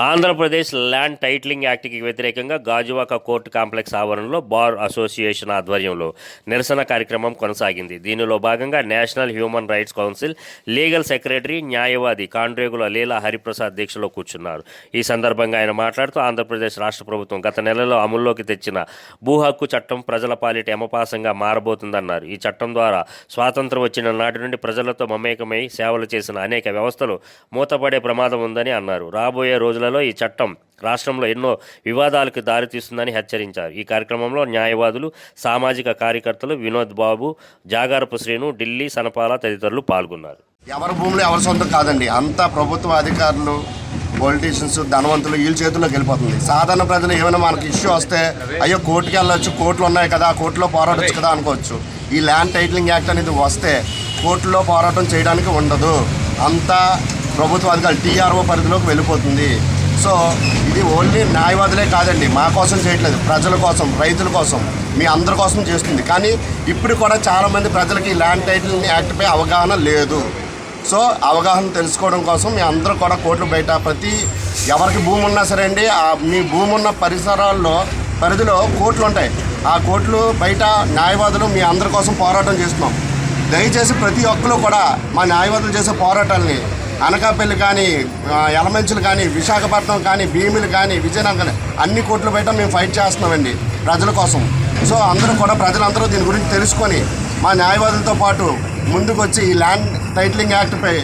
Andhra Pradesh land titling యాక్ట్కి వ్యతిరేకంగా Gajuwaka court complex ఆవరణలో బార్ అసోసియేషన్ ఆధ్వర్యంలో నిరసన కార్యక్రమం కొనసాగింది. దీనిలో భాగంగా national human rights council legal secretary న్యాయవాది కాండ్రేగుల లీలా హరిప్రసాద్ దీక్షలో కూర్చున్నారు. ఈ సందర్భంగా ఆయన మాట్లాడుతూ ఆంధ్రప్రదేశ్ రాష్ట్ర ప్రభుత్వం గత నెలలో అమల్లోకి తెచ్చిన భూ హక్కు చట్టం ప్రజల పాలిట యమపాసంగా మారబోతుందన్నారు. ఈ చట్టం ద్వారా స్వాతంత్రం వచ్చిన నాటి నుండి ప్రజలతో మమేకమై సేవలు చేసిన అనేక వ్యవస్థలు మూతపడే ప్రమాదం ఉందని అన్నారు. రాబోయే రోజులలో ఈ చట్టం రాష్ట్రంలో ఎన్నో వివాదాలకు దారితీస్తుందని హెచ్చరించారు. ఈ కార్యక్రమంలో న్యాయవాదులు సామాజిక కార్యకర్తలు వినోద్ బాబు జాగారపు శ్రీను ఢిల్లీ సనపాల తదితరులు పాల్గొన్నారు. ఎవరి భూములు ఎవరి సొంతం కాదండి. అంతా ప్రభుత్వ అధికారులు పొలిటీషియన్స్ ధనవంతులు వీళ్ళ చేతుల్లోకి వెళ్ళిపోతుంది. సాధారణ ప్రజలు ఏమైనా మనకి ఇష్యూ వస్తే అయ్యో కోర్టుకి వెళ్ళొచ్చు కోర్టులు ఉన్నాయి కదా కోర్టులో పోరాడొచ్చు కదా అనుకోవచ్చు. ఈ ల్యాండ్ టైటిలింగ్ యాక్ట్ అనేది వస్తే కోర్టులో పోరాటం చేయడానికి ఉండదు. అంతా ప్రభుత్వ అధికారులు టీఆర్ఓ పరిధిలోకి వెళ్ళిపోతుంది. సో ఇది ఓన్లీ న్యాయవాదులే కాదండి. మా కోసం చేయట్లేదు. ప్రజల కోసం రైతుల కోసం మీ అందరి కోసం చేస్తుంది. కానీ ఇప్పుడు కూడా చాలామంది ప్రజలకి ల్యాండ్ టైటిల్ యాక్ట్పై అవగాహన లేదు. సో అవగాహన తెలుసుకోవడం కోసం మీ అందరూ కూడా కోర్టు బయట ప్రతి ఎవరికి భూమి ఉన్నా సరే అండి ఆ మీ భూమి ఉన్న పరిసరాల్లో పరిధిలో కోర్టులు ఉంటాయి. ఆ కోర్టులు బయట న్యాయవాదులు మీ అందరి కోసం పోరాటం చేస్తున్నాం. దయచేసి ప్రతి ఒక్కరు కూడా మా న్యాయవాదులు చేసే పోరాటాలని అనకాపల్లి కానీ ఎలమంచులు కానీ విశాఖపట్నం కానీ భీములు కానీ విజయనగరం కానీ అన్ని కోట్ల బయట మేము ఫైట్ చేస్తున్నామండి ప్రజల కోసం. సో అందరూ కూడా ప్రజలందరూ దీని గురించి తెలుసుకొని మా న్యాయవాదులతో పాటు ముందుకు వచ్చి ఈ ల్యాండ్ టైటిలింగ్ యాక్ట్పై